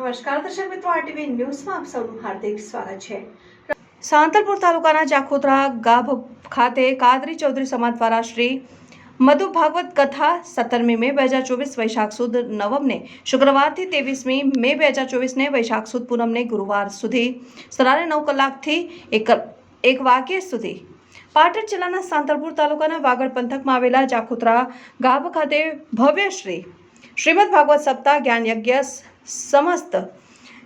નમસ્કાર, દર્શક મિત્રો આરટીવી ન્યૂઝમાં આપ સૌનું હાર્દિક સ્વાગત છે. સાંતલપુર તાલુકાના જાખોત્રા ગાભ ખાતે કાદરી ચૌધરી સમાજ દ્વારા શ્રી મધુ ભાગવત કથા સત્તરમી મે બે હજાર ચોવીસ વૈશાખ સુદ નવમને શુક્રવારથી ત્રેવીસમી મે બે હજાર ચોવીસને વૈશાખ સુદ પૂનમને ગુરુવાર સુધી સવારે નવ કલાકથી એક એક વાગ્યા સુધી પાટણ જિલ્લાના સાંતલપુર તાલુકાના વાગડ પંથકમાં આવેલા જાખોત્રા ગાભ ખાતે ભવ્ય શ્રી શ્રીમદ ભાગવત સપ્તાહ જ્ઞાન યજ્ઞ સમસ્ત.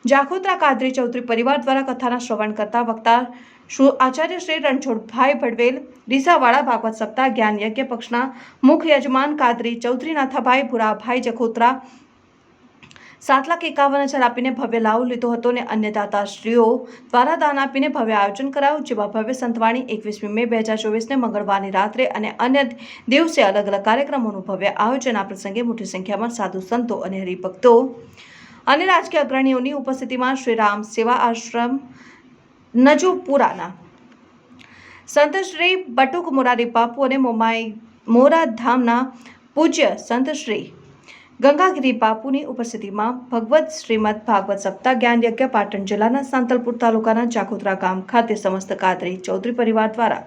જાખોત્રા કાદરી ચૌધરી પરિવાર દ્વારા કથાના શ્રવણ કરતા વક્તા આચાર્ય શ્રી રણછોડભાઈ ભડવેલ રીસાવાળા ભાગવત સપ્તાહ, જ્ઞાન યજ્ઞ પક્ષના મુખ્ય યજમાન કાદરી ચૌધરી નાથાભાઈ ભુરાભાઈ જખોત્રા, સાત લાખ એકાવન હજાર આપીને ભવ્ય લાભ લીધો હતો અને અન્ય દાતાશ્રીઓ દ્વારા દાન આપીને ભવ્ય આયોજન કરાયું, જેમાં ભવ્ય સંતવાણી એકવીસમી મે બે હજાર ચોવીસને મંગળવારની રાત્રે અને અન્ય દિવસે અલગ અલગ કાર્યક્રમોનું ભવ્ય આયોજન. આ પ્રસંગે મોટી સંખ્યામાં સાધુ સંતો અને હરિભક્તો અને રાજકીય અગ્રણીઓની ઉપસ્થિતિમાં શ્રી રામ સેવા આશ્રમ, નજુપુરાના સંત શ્રી બટુક મોરારી બાપુ અને મોમાઈ મોરા ધામના પૂજ્ય સંત શ્રી ગંગાગીરી બાપુની ઉપસ્થિતિમાં ભગવત શ્રીમદ ભાગવત સપ્તાહ જ્ઞાન યજ્ઞ પાટણ જિલ્લાના સાંતલપુર તાલુકાના જાખોત્રા ગામ ખાતે સમસ્ત કાદરી ચૌધરી પરિવાર દ્વારા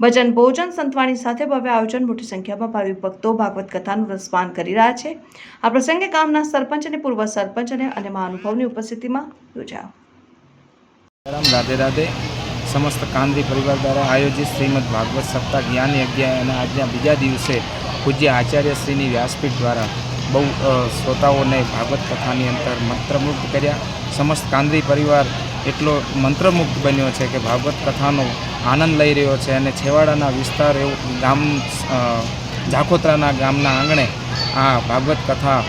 ભજન ભોજન સંતવાણી સાથે ભવ્ય આયોજન મોટી સંખ્યામાં ભાવિક ભક્તો ભાગવત કથાનું રસપાન કરી રહ્યા છે. આ પ્રસંગે ગામના સરપંચ અને પૂર્વ સરપંચ અને અન્ય મહાનુભાવની ઉપસ્થિતિમાં યોજાયો. રાધે રાધે સમસ્ત કાંદરી પરિવાર દ્વારા આયોજિત શ્રીમદ ભાગવત સપ્તાહ જ્ઞાન યજ્ઞ અને આજના બીજા દિવસે પૂજ્ય આચાર્ય શ્રીની વ્યાસપીઠ દ્વારા બહુ શ્રોતાઓને ભાગવત કથાની અંદર મંત્રમુગ્ધ કર્યા. સમસ્ત કાંદરી પરિવાર એટલો મંત્રમુગ્ધ બન્યો છે કે ભાગવત કથાનો આનંદ લઈ રહ્યો છે અને છેવાડાના વિસ્તાર એવું, ગામ ઝાખોત્રાના ગામના આંગણે આ ભાગવત કથા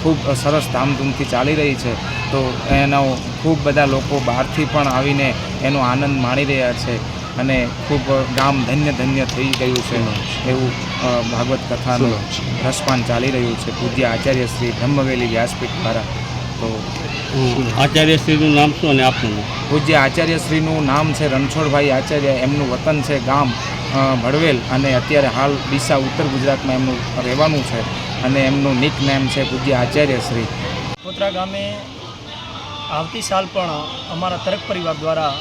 ખૂબ સરસ ધામધૂમથી ચાલી રહી છે. તો એનો ખૂબ બધા લોકો બહારથી પણ આવીને એનો આનંદ માણી રહ્યા છે. અને ખૂબ ગામ ધન્ય ધન્ય થઈ ગયું છે એવું ભાગવત કથાનું રસપાન ચાલી રહ્યું છે. પૂજ્ય આચાર્ય શ્રી બ્રહ્મવેલી વ્યાસપીઠ દ્વારા. તો આચાર્યશ્રીનું નામ શું અને આપનું પૂજ્ય આચાર્યશ્રીનું નામ છે રણછોડભાઈ આચાર્ય. એમનું વતન છે ગામ ભડવેલ અને અત્યારે હાલ ડીસા ઉત્તર ગુજરાતમાં એમનું રહેવાનું છે અને એમનું નિક નેમ છે પૂજ્ય આચાર્યશ્રી કોતરા ગામે આવતી સાલ પણ અમારા તરક પરિવાર દ્વારા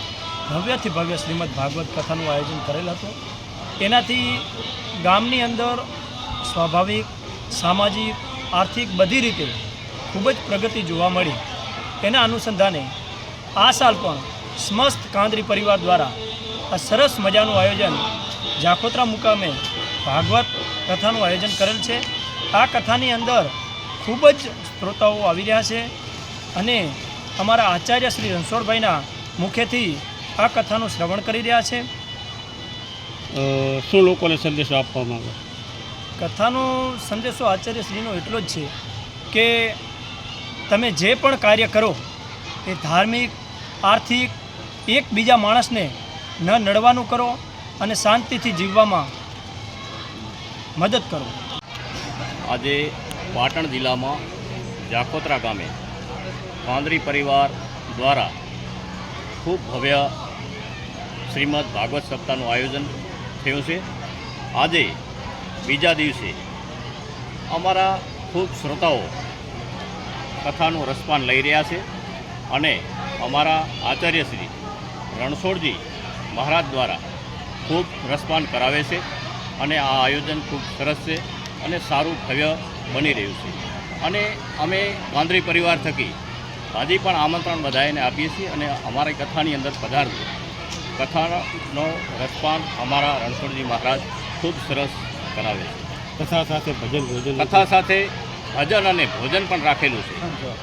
ભવ્યથી ભવ્ય શ્રીમદ ભાગવત કથાનું આયોજન કરેલ હતું. એનાથી ગામની અંદર સ્વાભાવિક, સામાજિક, આર્થિક બધી રીતે ખૂબ જ પ્રગતિ જોવા મળી. એના અનુસંધાને આ સાલ પણ સમસ્ત કાંદરી પરિવાર દ્વારા આ સરસ મજાનું આયોજન જાખોત્રા મુકામે ભાગવત કથાનું આયોજન કરેલ છે. આ કથાની અંદર ખૂબ જ શ્રોતાઓ આવી રહ્યા છે અને અમારા આચાર્ય શ્રી રણછોડભાઈના મુખેથી આ કથાનું શ્રવણ કરી રહ્યા છે? શું લોકોને સંદેશો આપવા માંગે કથાનો સંદેશો આચાર્યશ્રીનો એટલો જ છે કે તમે જે પણ કાર્ય કરો એ ધાર્મિક આર્થિક એકબીજા માણસને ન નડવાનું કરો અને શાંતિથી જીવવામાં મદદ કરો. આજે પાટણ જિલ્લામાં જાખોત્રા ગામે કાંદરી પરિવાર દ્વારા ખૂબ ભવ્ય શ્રીમદ ભાગવત સપ્તાહનું આયોજન થયું છે. આજે બીજા દિવસે અમારા ખૂબ શ્રોતાઓ કથાનું રસપાન લઈ રહ્યા છે અને અમારા આચાર્યશ્રી રણછોડજી મહારાજ દ્વારા ખૂબ રસપાન કરાવે છે અને આ આયોજન ખૂબ સરસ છે અને સારું ભવ્ય બની રહ્યું છે. અને અમે કાંદરી પરિવાર થકી હજી પણ આમંત્રણ બધાને આપીએ છીએ અને અમારી કથાની અંદર પધારવું. કથાનો રસપાન અમારા રણછોડજી મહારાજ ખૂબ સરસ કરાવે છે. કથા સાથે ભજન ભોજન કથા સાથે ભજન અને ભોજન પણ રાખેલું છે.